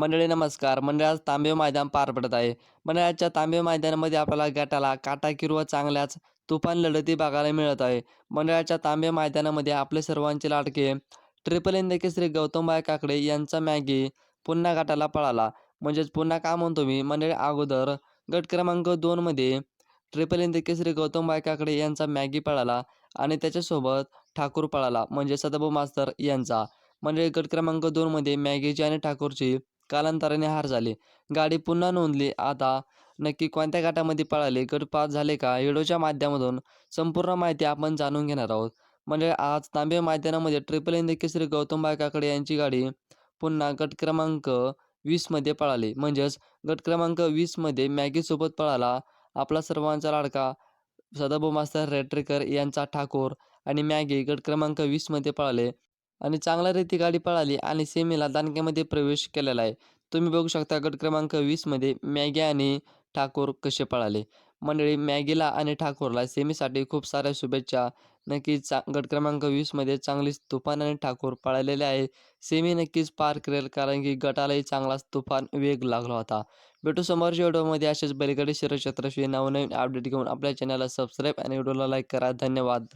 मंडळी नमस्कार. मंडळात तांबे मैदान पार पडत आहे. मंडळाच्या तांबे मैदानामध्ये आपल्याला गटाला काटाकीर व चांगल्याच तुफान लढती बघायला मिळत आहे. मंडळाच्या तांबे मैदानामध्ये आपले सर्वांचे लाडके ट्रिपल इन श्री गौतमबाई काकडे यांचा मॅगी पुन्हा गटाला पळाला. म्हणजेच पुन्हा का म्हणतो मी? मंडळी अगोदर गट क्रमांक दोनमध्ये ट्रिपल इन श्री गौतमबाई काकडे यांचा मॅगी पळाला आणि त्याच्यासोबत ठाकूर पळाला. म्हणजे सदाभाऊ मास्तर यांचा. मंडळी गट क्रमांक दोनमध्ये मॅगीची आणि ठाकूरची कालांतराने हार झाली. गाडी पुन्हा नोंदली. आता नक्की कोणत्या गटामध्ये पळाली? गट पास झाले का? व्हिडिओच्या माध्यमातून संपूर्ण माहिती आपण जाणून घेणार आहोत. म्हणजे आज तांबे मैदानामध्ये ट्रिपल इंद केसरी गौतम काकडे यांची गाडी पुन्हा गट क्रमांक वीसमध्ये पळाली. म्हणजेच गट क्रमांक वीसमध्ये मॅगीसोबत पळाला आपला सर्वांचा लाडका सदाभाऊ मास्तर रेट्रेकर यांचा ठाकूर आणि मॅगी गट क्रमांक वीसमध्ये पळाले. आणि चांगल्या रीती गाडी पळाली आणि सेमीला दानक्यामध्ये प्रवेश केलेला आहे. तुम्ही बघू शकता गट क्रमांक वीसमध्ये मॅगी आणि ठाकूर कसे पळाले. मंडळी मॅगीला आणि ठाकूरला सेमीसाठी खूप साऱ्या शुभेच्छा. नक्कीच चा गट क्रमांक वीसमध्ये चांगलीच तुफान आणि ठाकूर पळालेले आहे. सेमी नक्कीच पार करेल कारण की गटालाही चांगलाच तुफान वेग लागला होता. भेटू समोरच्या व्हिडिओमध्ये असेच बैलगाडी शिरक्षेत्राशी नवनवीन अपडेट घेऊन आपल्या चॅनलला सबस्क्राईब आणि व्हिडिओला लाईक करा. धन्यवाद.